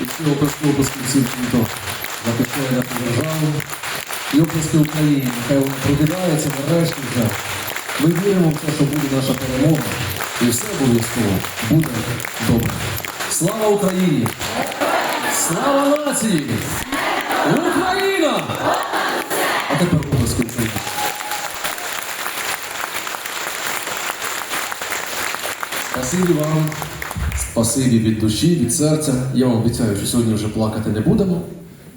І всі хто захищає нашу державу. І оплески Україні. Нехай вона прокидається нарешті вже. Ми віримо в те, що буде наша перемога. І все обов'язково буде добре. Слава Україні! Слава нації! Україна! А тепер оплески Україні. Спасибі вам, спасибі від душі, від серця. Я вам обіцяю, що сьогодні вже плакати не будемо.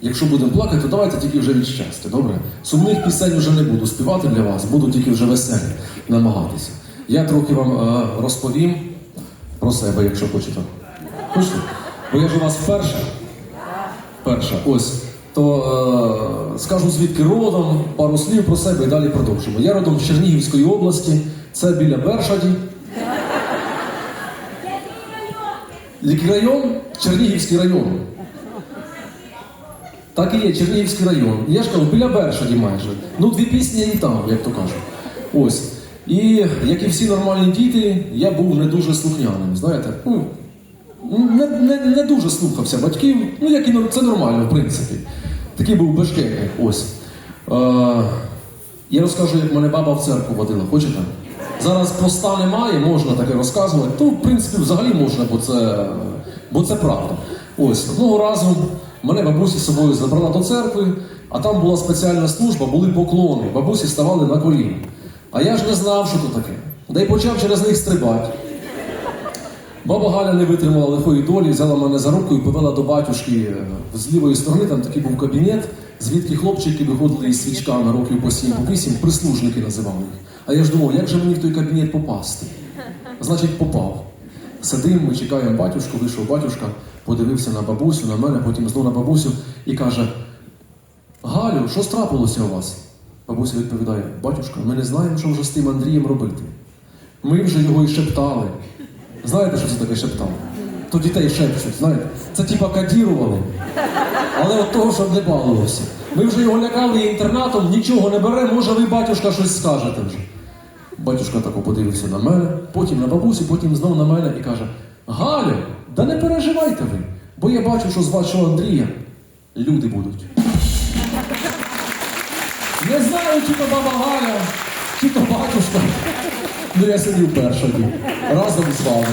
Якщо будемо плакати, то давайте тільки вже від щастя, добре? Сумних пісень вже не буду співати для вас, буду тільки вже веселі намагатися. Я трохи вам е, розповім про себе, якщо хочете. Хочете? Бо я ж у вас вперше. Вперше, ось. То е, скажу звідки родом, пару слів про себе і далі продовжимо. Я родом з Чернігівської області, це біля Бершаді. Який район? Чернігівський район. Так і є, Чернігівський район. Я ж кажу, біля Бершаді майже. Ну, дві пісні і там, як то кажуть. Ось. І як і всі нормальні діти, я був не дуже слухняним, знаєте. Ну, не, не, не дуже слухався батьків, ну як і це нормально, в принципі. Такий був бешкетник, ось. Е, я розкажу, як мене баба в церкву водила, хочете? Зараз поста немає, можна таке розказувати. То, в принципі, взагалі можна, бо це, бо це правда. Ось, одного разу мене бабусі з собою забрала до церкви, а там була спеціальна служба, були поклони. Бабусі ставали на коліна. А я ж не знав, що то таке. Да й почав через них стрибати. Баба Галя не витримала лихої долі, взяла мене за руку і повела до батюшки е, з лівої сторони. Там такий був кабінет, звідки хлопчики виходили із свічками років по сім, по вісім, прислужники називали їх. А я ж думав, як же мені в той кабінет попасти? Значить, попав. Сидимо, ми чекаємо батюшку, вийшов батюшка, подивився на бабусю, на мене, потім знову на бабусю і каже: Галю, що страпилося у вас? Бабуся відповідає: батюшка, ми не знаємо, що вже з тим Андрієм робити. Ми вже його і шептали. Знаєте, що це таке шептали? То дітей шепчуть, знаєте? Це типа кадірували. Але от того, щоб не балувався. Ми вже його лякали інтернатом, нічого не бере, може ви, батюшка, щось скажете вже. Батюшка тако подивився на мене, потім на бабусю, потім знову на мене і каже: Галю, да не переживайте ви, бо я бачу, що з вашого Андрія люди будуть. Не знаю, чи то баба Галя, чи то батюшка. Ну я сидів перший разом з вами.